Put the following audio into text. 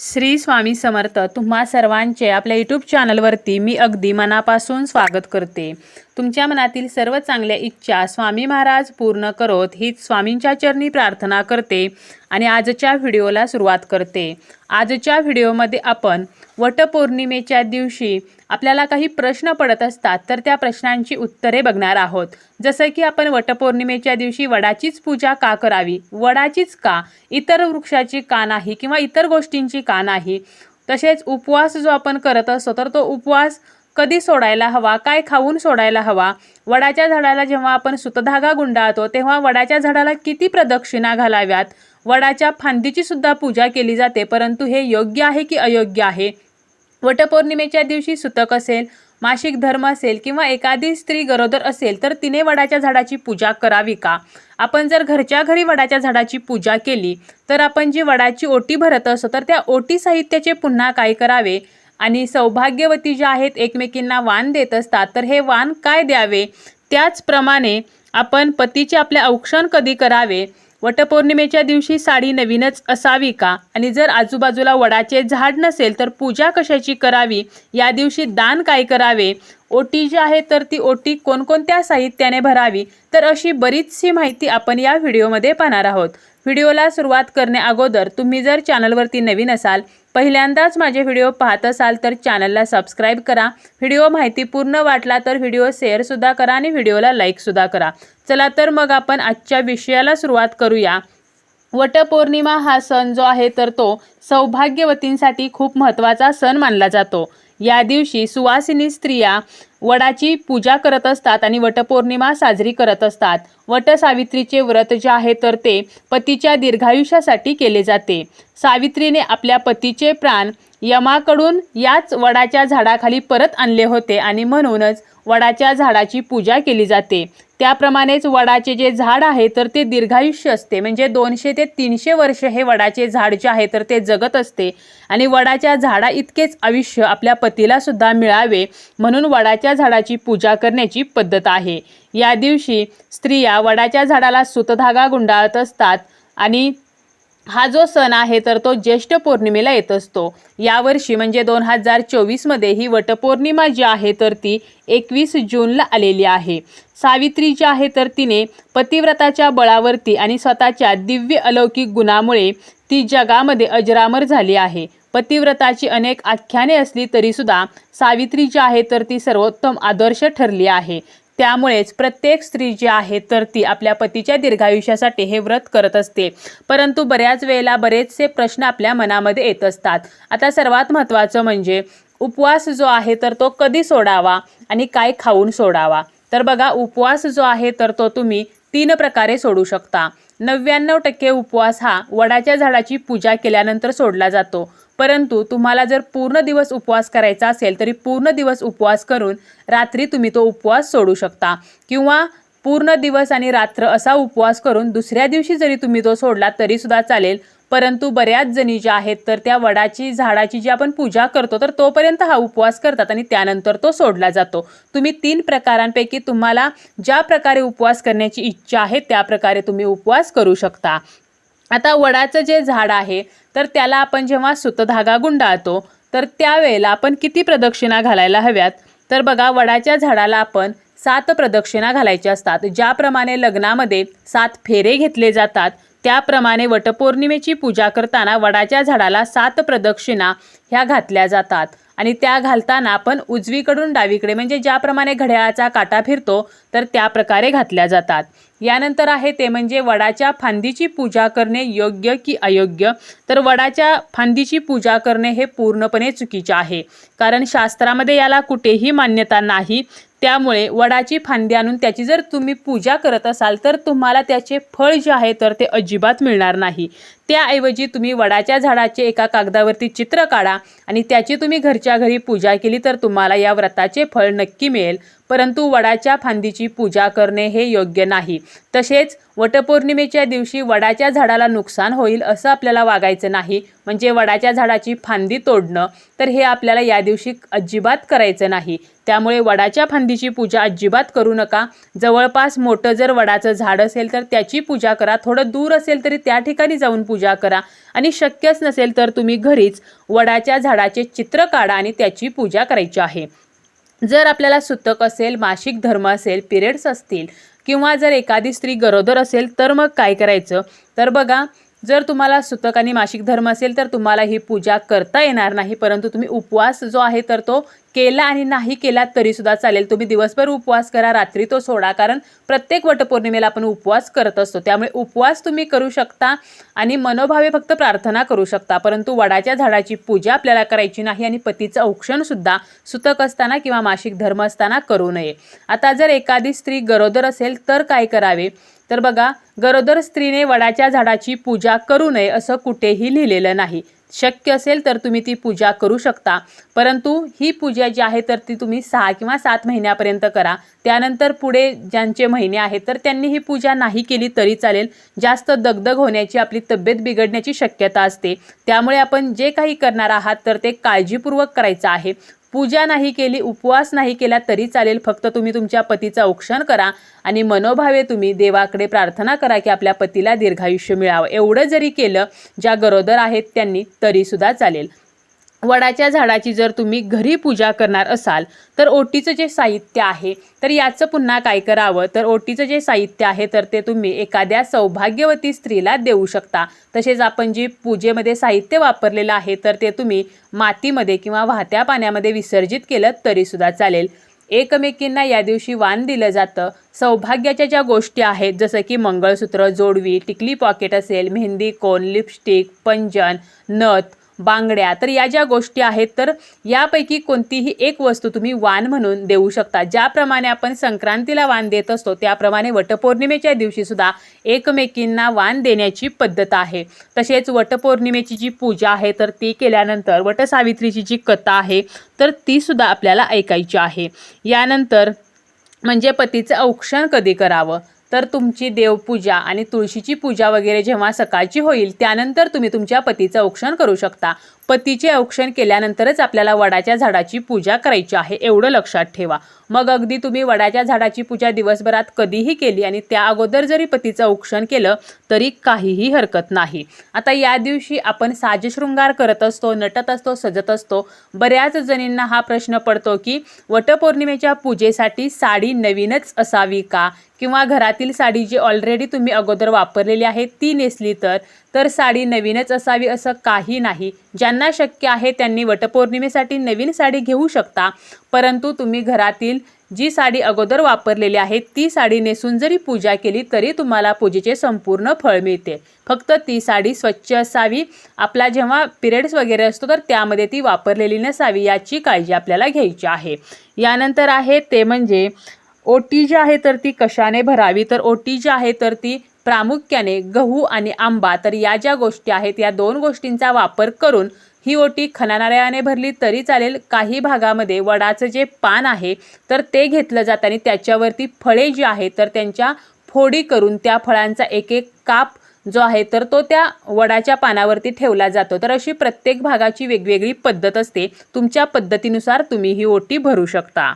श्री स्वामी समर्थ तुम्हा सर्वांचे आपल्या यूट्यूब चॅनलवरती मी अगदी मनापासून स्वागत करते. तुमच्या मनातील सर्व चांगल्या इच्छा स्वामी महाराज पूर्ण करोत हीच स्वामींच्या चरणी प्रार्थना करते आणि आजच्या व्हिडिओला सुरुवात करते. आजच्या व्हिडिओमध्ये आपण वटपौर्णिमेच्या दिवशी आपल्याला काही प्रश्न पडत असतात तर त्या प्रश्नांची उत्तरे बघणार आहोत. जसं की आपण वटपौर्णिमेच्या दिवशी वडाचीच पूजा का करावी? वडाचीच का? इतर वृक्षाची का नाही? किंवा इतर गोष्टींची का नाही? तसेच उपवास जो आपण करत असतो तर तो उपवास कधी सोडायला हवा काय खाऊन सोडायला हवा? वडाच्या झाडाला जेव्हा आपण सुतधागा गुंडाळतो तेव्हा वडाच्या झाडाला किती प्रदक्षिणा घालाव्यात? वडाच्या फांदीची सुद्धा पूजा केली जाते परंतु हे योग्य आहे की अयोग्य आहे? वटपौर्णिमेच्या दिवशी सुतक असेल मासिक धर्म असेल किंवा एखादी स्त्री गरोदर असेल तर तिने वडाच्या झाडाची पूजा करावी का? आपण जर घरच्या घरी वडाच्या झाडाची पूजा केली तर आपण जी वडाची ओटी भरत असतो तर त्या ओटी साहित्याचे पुन्हा काय करावे? आणि सौभाग्यवती ज्या आहेत एकमेकींना वाण देत असतात तर हे वाण काय द्यावे? त्याचप्रमाणे आपण पतीचे आपले औक्षण कधी करावे? वटपौर्णिमेच्या दिवशी साडी नवीनच असावी का? आणि जर आजूबाजूला वडाचे झाड नसेल तर पूजा कशाची करावी? या दिवशी दान काय करावे? ओटी जी आहे तर ती ओटी कोणकोणत्या साहित्याने भरावी? तर अशी बरीचशी माहिती आपण या व्हिडिओमध्ये पाहणार आहोत. व्हिडिओला सुरुवात करणे अगोदर तुम्ही जर चॅनलवरती नवीन असाल पहिल्यांदाच माझे व्हिडिओ पाहत असाल तर चॅनलला सबस्क्राईब करा. व्हिडिओ माहिती पूर्ण वाटला तर व्हिडिओ शेअरसुद्धा करा आणि व्हिडिओला लाईकसुद्धा करा. चला तर मग आपण आजच्या विषयाला सुरुवात करूया. वटपौर्णिमा हा सण जो आहे तर तो सौभाग्यवतींसाठी खूप महत्त्वाचा सण मानला जातो. या दिवशी सुवासिनी स्त्रिया वडाची पूजा करत असतात आणि वटपौर्णिमा साजरी करत असतात. वटसावित्रीचे व्रत जे आहे तर ते पतीच्या दीर्घायुष्यासाठी केले जाते. सावित्रीने आपल्या पतीचे प्राण यमाकडून याच वडाच्या झाडाखाली परत आणले होते आणि म्हणूनच वडाच्या झाडाची पूजा केली जाते. त्याप्रमाणेच वडाचे जे झाड आहे तर ते दीर्घायुष्य असते. म्हणजे दोनशे ते तीनशे वर्ष हे वडाचे झाड जे आहे तर ते जगत असते. आणि वडाच्या झाडा इतकेच आयुष्य आपल्या पतीला सुद्धा मिळावे म्हणून वडाच्या झाडाची पूजा करण्याची पद्धत आहे. या दिवशी स्त्रिया वडाच्या झाडाला सुतधागा गुंडाळत असतात आणि हा जो सण आहे तर तो ज्येष्ठ पौर्णिमेला येत असतो. यावर्षी म्हणजे दोन हजार चोवीसमध्ये ही वटपौर्णिमा जी आहे तर ती एकवीस जूनला आलेली आहे. सावित्री जी आहे तर तिने पतिव्रताच्या बळावरती आणि स्वतःच्या दिव्य अलौकिक गुणामुळे ती जगामध्ये अजरामर झाली आहे. पतिव्रताची अनेक आख्याने असली तरीसुद्धा सावित्री जी आहे तर ती सर्वोत्तम आदर्श ठरली आहे. त्यामुळेच प्रत्येक स्त्री जी आहे तर ती आपल्या पतीच्या दीर्घायुष्यासाठी हे व्रत करत असते. परंतु बऱ्याच वेळेला बरेचसे प्रश्न आपल्या मनामध्ये येत असतात. आता सर्वात महत्त्वाचं म्हणजे उपवास जो आहे तर तो कधी सोडावा आणि काय खाऊन सोडावा? तर बघा उपवास जो आहे तर तो तुम्ही तीन प्रकारे सोडू शकता. नव्याण्णव टक्के उपवास हा वडाच्या झाडाची पूजा केल्यानंतर सोडला जातो. परंतु तुम्हाला जर पूर्ण दिवस उपवास करायचा असेल तरी पूर्ण दिवस उपवास करून रात्री तुम्ही तो उपवास सोडू शकता. किंवा पूर्ण दिवस आणि रात्र असा उपवास करून दुसऱ्या दिवशी जरी तुम्ही तो सोडला तरीसुद्धा चालेल. परंतु बऱ्याच जणी ज्या आहेत तर त्या वडाची झाडाची जी आपण पूजा करतो तर तोपर्यंत हा उपवास करतात आणि त्यानंतर तो सोडला जातो. तुम्ही तीन प्रकारांपैकी तुम्हाला ज्या प्रकारे उपवास करण्याची इच्छा आहे त्या प्रकारे तुम्ही उपवास करू शकता. आता वडाचं जे झाड आहे तर त्याला आपण जेव्हा सुतधागा गुंडाळतो तर त्यावेळेला आपण किती प्रदक्षिणा घालायला हव्यात? तर बघा वडाच्या झाडाला आपण सात प्रदक्षिणा घालायच्या असतात ज्याप्रमाणे लग्नामध्ये सात फेरे घेतले जातात त्याप्रमाणे वटपौर्णिमेची पूजा करताना वडाच्या झाडाला सात प्रदक्षिणा ह्या घातल्या जातात. आणि त्या घालताना आपण उजवीकडून डावीकडे म्हणजे ज्याप्रमाणे घड्याळाचा काटा फिरतो तर त्या प्रकारे घातल्या जातात. यानंतर आहे ते म्हणजे वडाच्या फांदीची पूजा करणे योग्य की अयोग्य? तर वडाच्या फांदीची पूजा करणे हे पूर्णपणे चुकीचे आहे. कारण शास्त्रामध्ये याला कुठेही मान्यता नाही. त्यामुळे वडाची फांदी आणून त्याची जर तुम्ही पूजा करत असाल तर तुम्हाला त्याचे फळ जे आहे तर ते अजिबात मिळणार नाही. त्याऐवजी तुम्ही वडाच्या झाडाचे एका कागदावरती चित्र काढा आणि त्याची तुम्ही घरच्या घरी पूजा केली तर तुम्हाला या व्रताचे फळ नक्की मिळेल. परंतु वडाच्या फांदीची पूजा करणे हे योग्य नाही. तसेच वटपौर्णिमेच्या दिवशी वडाच्या झाडाला नुकसान होईल असं आपल्याला वागायचं नाही. म्हणजे वडाच्या झाडाची फांदी तोडणं तर हे आपल्याला या दिवशी अजिबात करायचं नाही. त्यामुळे वडाच्या फांदीची पूजा अजिबात करू नका. जवळपास मोठं जर वडाचं झाड असेल तर त्याची पूजा करा. थोडं दूर असेल तरी त्या ठिकाणी जाऊन पूजा करा. आणि शक्यच नसेल तर तुम्ही घरीच वडाच्या झाडाचे चित्र काढा आणि त्याची पूजा करायची आहे. जर आपल्याला सुतक असेल मासिक धर्म असेल पिरियड्स असतील किंवा जर एखादी स्त्री गरोदर असेल तर मग काय करायचं? तर बघा जर तुम्हाला सुतक आणि मासिक धर्म असेल तर तुम्हाला ही पूजा करता येणार नाही. परंतु तुम्ही उपवास जो आहे तर तो केला आणि नाही केला तरीसुद्धा चालेल. तुम्ही दिवसभर उपवास करा रात्री तो सोडा. कारण प्रत्येक वटपौर्णिमेला आपण उपवास करत असतो. त्यामुळे उपवास तुम्ही करू शकता आणि मनोभावे फक्त प्रार्थना करू शकता. परंतु वडाच्या झाडाची पूजा आपल्याला करायची नाही आणि पतीचं औक्षणसुद्धा सुतक असताना किंवा मासिक धर्म असताना करू नये. आता जर एखादी स्त्री गरोदर असेल तर काय करावे? तर बघा गरोदर स्त्रीने वडाच्या झाडाची पूजा करू नये असं कुठेही लिहिलेलं नाही. शक्य असेल तर तुम्ही ती पूजा करू शकता. परंतु ही पूजा जी आहे तर ती तुम्ही सहा किंवा सात महिन्यापर्यंत करा. त्यानंतर पुढे ज्यांचे महिने आहेत तर त्यांनी ही पूजा नाही केली तरी चालेल. जास्त दगदग होण्याची आपली तब्येत बिघडण्याची शक्यता असते. त्यामुळे आपण जे काही करणार आहात तर ते काळजीपूर्वक करायचं आहे. पूजा नाही केली उपवास नाही केला तरी चालेल. फक्त तुम्ही तुमच्या पतीचं औक्षण करा आणि मनोभावे तुम्ही देवाकडे प्रार्थना करा की आपल्या पतीला दीर्घायुष्य मिळावं. एवढं जरी केलं ज्या गरोदर आहेत त्यांनी तरीसुद्धा चालेल. वडाच्या झाडाची जर तुम्ही घरी पूजा करणार असाल तर ओटीचं जे साहित्य आहे तर याचं पुन्हा काय करावं? तर ओटीचं जे साहित्य आहे तर ते तुम्ही एखाद्या सौभाग्यवती स्त्रीला देऊ शकता. तसेच आपण जी पूजेमध्ये साहित्य वापरलेलं आहे तर ते तुम्ही मातीमध्ये किंवा वाहत्या पाण्यामध्ये विसर्जित केलं तरीसुद्धा चालेल. एकमेकींना या दिवशी वाण दिलं जातं. सौभाग्याच्या ज्या गोष्टी आहेत जसं की मंगळसूत्र जोडवी टिकली पॉकेट असेल मेहंदी कोन लिपस्टिक पंजन नथ बांगड्या. तर या ज्या गोष्टी आहेत तर यापैकी कोणतीही एक वस्तू तुम्ही वाण म्हणून देऊ शकता. ज्याप्रमाणे आपण संक्रांतीला वाण देत असतो त्याप्रमाणे वटपौर्णिमेच्या दिवशीसुद्धा एकमेकींना वाण देण्याची पद्धत आहे. तसेच वटपौर्णिमेची जी पूजा आहे तर ती केल्यानंतर वटसावित्रीची जी कथा आहे तर तीसुद्धा आपल्याला ऐकायची आहे. यानंतर म्हणजे पतीचं औक्षण कधी करावं? तर तुमची देवपूजा आणि तुळशीची पूजा वगैरे जेव्हा सकाळची होईल त्यानंतर तुम्ही तुमच्या पतीचं औक्षण करू शकता. पतीचे औक्षण केल्यानंतरच आपल्याला वडाच्या झाडाची पूजा करायची आहे एवढं लक्षात ठेवा. मग अगदी तुम्ही वडाच्या झाडाची पूजा दिवसभरात कधीही केली आणि त्या अगोदर जरी पतीचं औक्षण केलं तरी काहीही हरकत नाही. आता या दिवशी आपण साजशृंगार करत असतो नटत असतो सजत असतो. बऱ्याच जणींना हा प्रश्न पडतो की वटपौर्णिमेच्या पूजेसाठी साडी नवीनच असावी का? किंवा घरात घरातील साडी जी ऑलरेडी तुम्ही अगोदर वापरलेली आहे ती नेसली तर तर साडी नवीनच असावी असं काही नाही. ज्यांना शक्य आहे त्यांनी वटपौर्णिमेसाठी नवीन साडी घेऊ शकता. परंतु तुम्ही घरातील जी साडी अगोदर वापरलेली आहे ती साडी नेसून जरी पूजा केली तरी तुम्हाला पूजेचे संपूर्ण फळ मिळते. फक्त ती साडी स्वच्छ असावी. आपला जेव्हा पिरियड्स वगैरे असतो तर त्यामध्ये ती वापरलेली नसावी याची काळजी आपल्याला घ्यायची आहे. यानंतर आहे ते म्हणजे ओटी जी आहे तर ती कशाने भरावी? तर ओटी जी आहे तर ती प्रामुख्याने गहू आणि आंबा. तर या ज्या गोष्टी आहेत या दोन गोष्टींचा वापर करून ही ओटी खननालयाने भरली तरी चालेल. काही भागामध्ये वडाचं जे पान आहे तर ते घेतलं जातं आणि त्याच्यावरती फळे जी आहेत तर त्यांच्या फोडी करून त्या फळांचा एक एक काप जो आहे तर तो त्या वडाच्या पानावरती ठेवला जातो. तर अशी प्रत्येक भागाची वेगवेगळी पद्धत असते. तुमच्या पद्धतीनुसार तुम्ही ही ओटी भरू शकता.